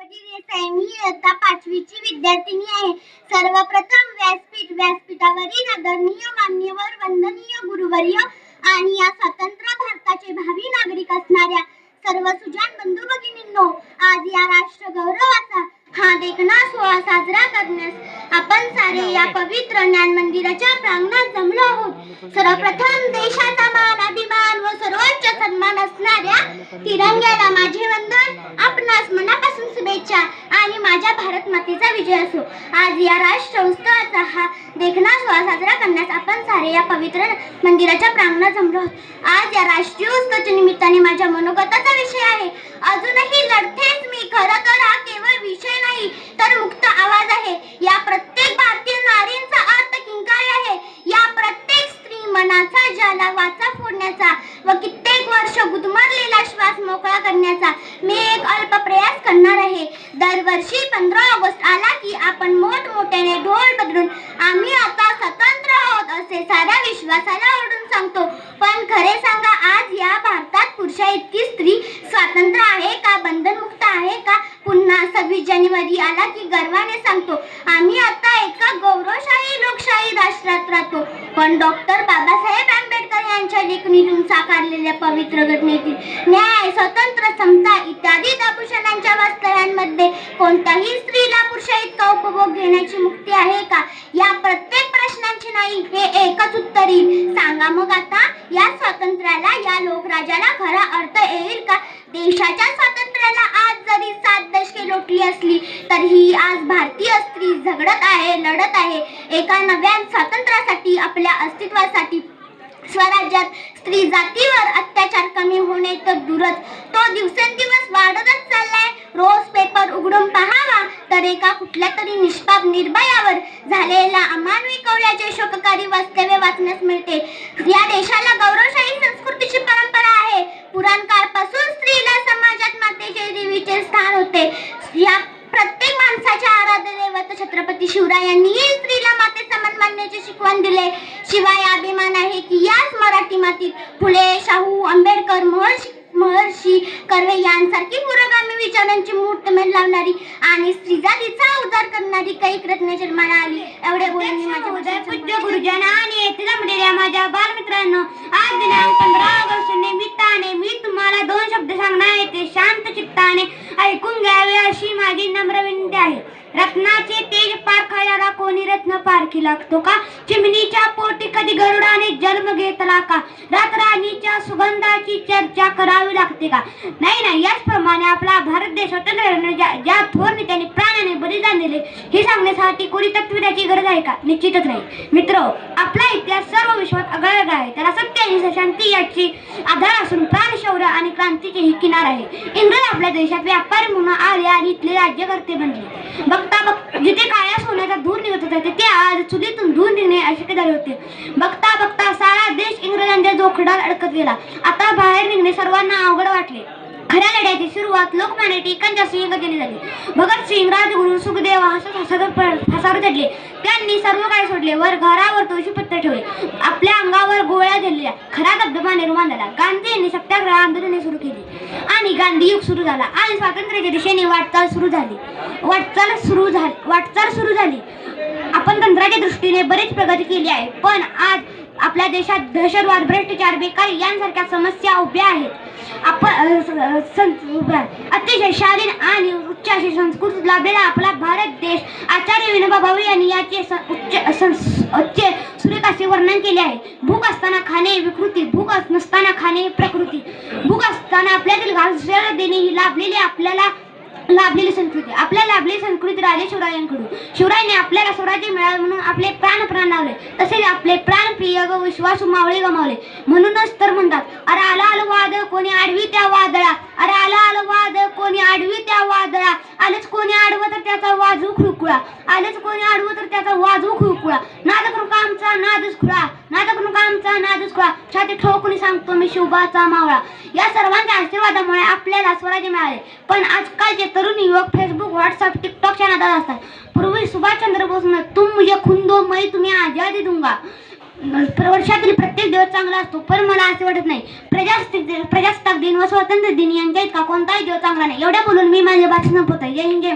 गणपती देसाई मी इयत्ता पाचवीची विद्यार्थिनी आहे. सर्वप्रथम व्यासपीठ व्यासपीठावरील आदरणीय मान्यवर वंदनीय गुरुवर्य आणि या स्वतंत्र भारताचे भावी नागरिक असणाऱ्या सर्व सुजान बंधू भगिनींनो आज या राष्ट्र गौरवाचा हा देखणा सोहळा साजरा करण्यास आपण सारे या पवित्र ज्ञान मंदिराच्या प्रांगणात जमलो आहोत. सर्वप्रथम देशाचा मान अभिमान व सर्वोच्च सन्मान असणाऱ्या तिरंग्याला माझे वंदन. शुभेच्छा आणि माझ्या भारत मातेचा विजय असो. आज या राष्ट्र उत्सवाचा हा देखणा सोहळा साजरा करण्यास आपण सारे या पवित्र मंदिराच्या प्रांगणात जमलो आहोत. आज या राष्ट्रीय उत्सवाच्या निमित्ताने माझ्या मनोगताचा विषय आहे. अजूनही लढतेच मी खरं तर हा केवळ विषय नाही तर मुक्त आवाज आहे या प्रत्येक भारतीय नारींचा अर्थ किंकाळी आहे या प्रत्येक स्त्री मनाचा ज्याला वाचा फोडण्याचा व कित्येक वर्ष गुदमरलेला श्वास मोकळा करण्याचा मी एक अल्प प्रयास करणार आहे दरवर्षी पंधरा ऑगस्ट आला की आपण मोठमोठ्याने ढोल बदलून आम्ही आता स्वतंत्र आहोत असे साऱ्या विश्वासाला ओढून सांगतो. पण खरे सांगा आज या भारतात पुरुषा इतकी स्त्री स्वातंत्र्य आहे का? बंधनमुक्त आहे का? पुन्हा सव्वीस जानेवारी आला की गर्वाने सांगतो. आम्ही आता एका गौरवशाही लोकशाही राष्ट्रात राहतो. पण डॉक्टर बाबासाहेब आंबेडकर यांच्या लेखणीतून साकारलेल्या पवित्र घटनेतील न्याय स्वतंत्र समता इत्यादी दाभूषणांच्या वास्तव्यांमध्ये कोणत्याही स्त्रीला पुरुषा इतका उपभोग घेण्याची मुक्ती आहे का? या प्रत्येक प्रश्न नाही हे एकच उत्तर येईल सांगा मग आता या स्वातंत्र्याला या लोकराजाला खरा अर्थ येईल का? देशाच्या स्वातंत्र्याला आज जरी सात दशके लोटली असली तरीही आज भारतीय स्त्री झगडत आहे लढत आहे. एका नव्या स्वातंत्र्यासाठी आपल्या अस्तित्वासाठी स्वराज्यात स्त्री जातीवर अत्याचार कमी होणे तर दूरच तो दिवसेंदिवस वाढतच चाललाय. रोज पेपर उघडून पहावा. तर एका कुठल्या तरी निष्पाप निर्भयावर झालेला अमानवी कवड्याचे शोककारी वास्तव्य वाचण्यास मिळते. या देशाला गौरवशाही संस्कृतीची परंपरा आहे. पुराण काळपासून स्त्रीला समाजात मातेचे देवीचे स्थान होते. या प्रत्येक माणसाच्या आराध्य दैवत छत्रपती शिवरायांनीही स्त्रीला माते समान मानण्याचे शिकवण दिले. शिवाय अभिमान आहे की याच मराठी मातीत फुले शाहू आंबेडकर महर्षी महर्षी कर्वे यांसारखी पुरगा विचारांची मूर्तमेढ लावणारी आणि स्त्री जातीचा उद्धार करणारी काही रत्न जन्माला आली. एवढे बोलून मी माझ्या पूज्य गुरुजन आणि येथे जमलेल्या माझ्या बालमित्रांनो आज दिनांक पंधरा ऑगस्ट निमित्ताने मी तुम्हाला दोन शब्द सांगणार आहे. ते शांत चित्ताने ऐकून घ्यावे अशी माझी नम्र विनंती आहे. रत्नाचे तेज पारखायला कोणी रत्न पारखी लागतो का? चिमणीच्या पोटी कधी गरुडाने जन्म घेतला का? रातराणीच्या सुगंधाची चर्चा करावी लागते का? नाही नाही याचप्रमाणे आपला भारत देश स्वतंत्र ज्या ज्या थोर प्राण्याने बलिदान दिले हे सांगण्यासाठी कोणी तत्विराची गरज आहे का? निश्चितच नाही. मित्र आपला इतिहास सर्व विश्वात आगळा आहे. त्याला सत्य आणि शांती याची आधार असून प्राण शौर्य आणि क्रांतीचे ही किनार आहे. इंग्रज आपल्या देशात व्यापारी म्हणून आले आणि इथले राज्यकर्ते बनले. बघता बघ जिथे काळ्या सोन्याचा धूर निघत होता तिथे आज चुलीतून धूर निघणे अशक्य झाले होते. बघता बघता सारा देश इंग्रजांच्या जोखडात अडकत गेला. आता बाहेर निघणे सर्वांना अवघड वाटले. खऱ्या लढ्याची सुरुवात लोकमान्य टिकांच्या केली झाली. भगतसिंग राजगुरू सुखदेव हसत हसत प- फासावर चढले. त्यांनी सर्व काही सोडले. वर घरावर तुळशीपत्र ठेवले. आपल्या अंगावर वेळा दिलेल्या खरा धबधबा निर्माण झाला. गांधी यांनी सत्याग्रह आंदोलने सुरू केली. आणि गांधी युग सुरू झाला. आणि स्वातंत्र्याच्या दिशेने वाटचाल सुरू झाली. वाटचाल सुरू झाली. वाटचाल सुरू झाली. आपण तंत्राच्या दृष्टीने बरीच प्रगती केली आहे. पण आज आपल्या देशात दहशतवाद भ्रष्टाचार बेकारी यांसारख्या समस्या उभ्या आहेत. आपण स- अतिशय शालीन आणि उच्च अशी संस्कृती लाभलेला आपला भारत देश आचार्य विनोबा भावे यांनी याचे उच्च उच्च सुरेख असे वर्णन केले आहे. भूक असताना खाणे विकृती भूक अस- नसताना खाणे प्रकृती. भूक असताना आपल्यातील घास देणे ही लाभलेली आपल्याला लाभलेली संस्कृती आपल्या लाभलेली संस्कृती राजे शिवरायांकडून. शिवरायांनी आपल्याला स्वराज्य मिळावे म्हणून आपले प्राण प्राण लावले. तसेच आपले प्राण प्रिय व विश्वास मावळे गमावले म्हणूनच तर म्हणतात अरे आला आलं वाद कोणी आडवी त्या वादळा अरे आला आलं वाद कोणी आडवी त्या वादळा आलंच कोणी आडवं तर त्याचा वाजू खुळकुळा. आलंच कोणी आडवं तर त्याचा वाजू खुळकुळा. आमचा नादच खुळा. नाद करू आमचा नादच खुळा? छाती ठोकून सांगतो मी शिवबाचा मावळा. या सर्वांच्या आशीर्वादामुळे आपल्याला स्वराज्य मिळाले. पण आजकालचे तरुण युवक फेसबुक व्हॉट्सअप टिकटॉकच्या नादात असतात. पूर्वी सुभाषचंद्र बोस तुम मुझे खून तुम्ही आजादी दूंगा. वर्षातील प्रत्येक दिवस चांगला असतो पण मला असे वाटत नाही. प्रजासत्ताक प्रजासत्ताक दिन व स्वातंत्र्य दिन यांच्या इतका कोणताही दिवस चांगला नाही. एवढ्या बोलून मी माझे भाषण संपवतो जय हिंद जय